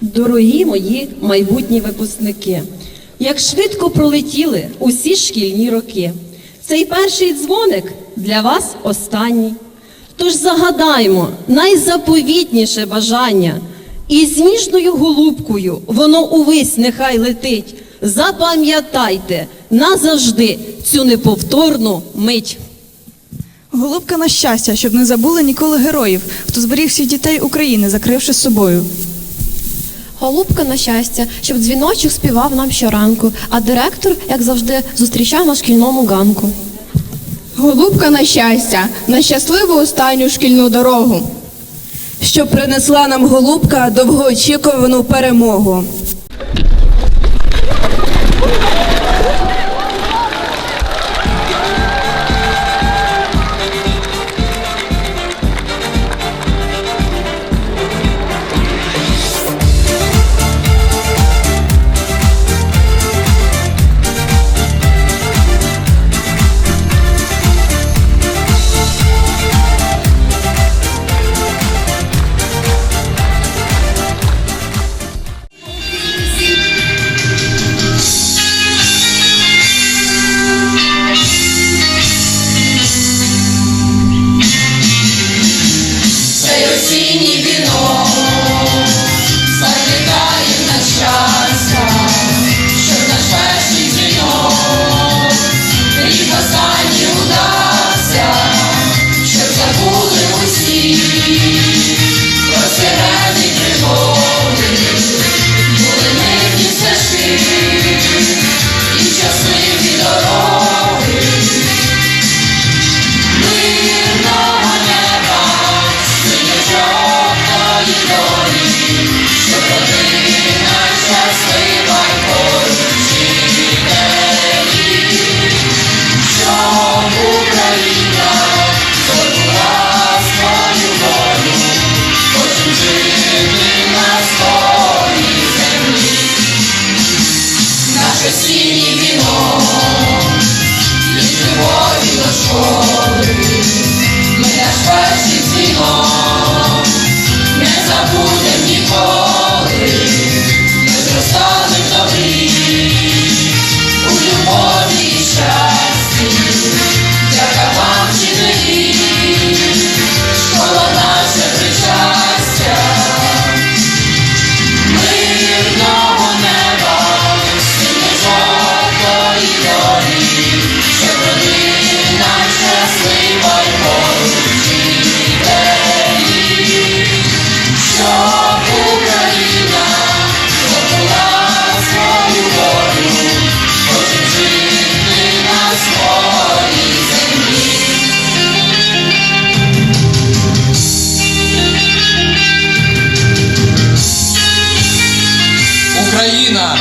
Дорогі мої майбутні випускники, як швидко пролетіли усі шкільні роки. Цей перший дзвоник для вас останній. Тож загадаймо найзаповітніше бажання, і з ніжною голубкою воно увесь нехай летить. Запам'ятайте назавжди цю неповторну мить. Голубка на щастя, щоб не забули ніколи героїв, хто зберіг всіх дітей України, закривши собою. Голубка на щастя, щоб дзвіночок співав нам щоранку, а директор, як завжди, зустрічав на шкільному ганку. Голубка на щастя, на щасливу останню шкільну дорогу. Щоб принесла нам голубка довгоочікувану перемогу. Україна!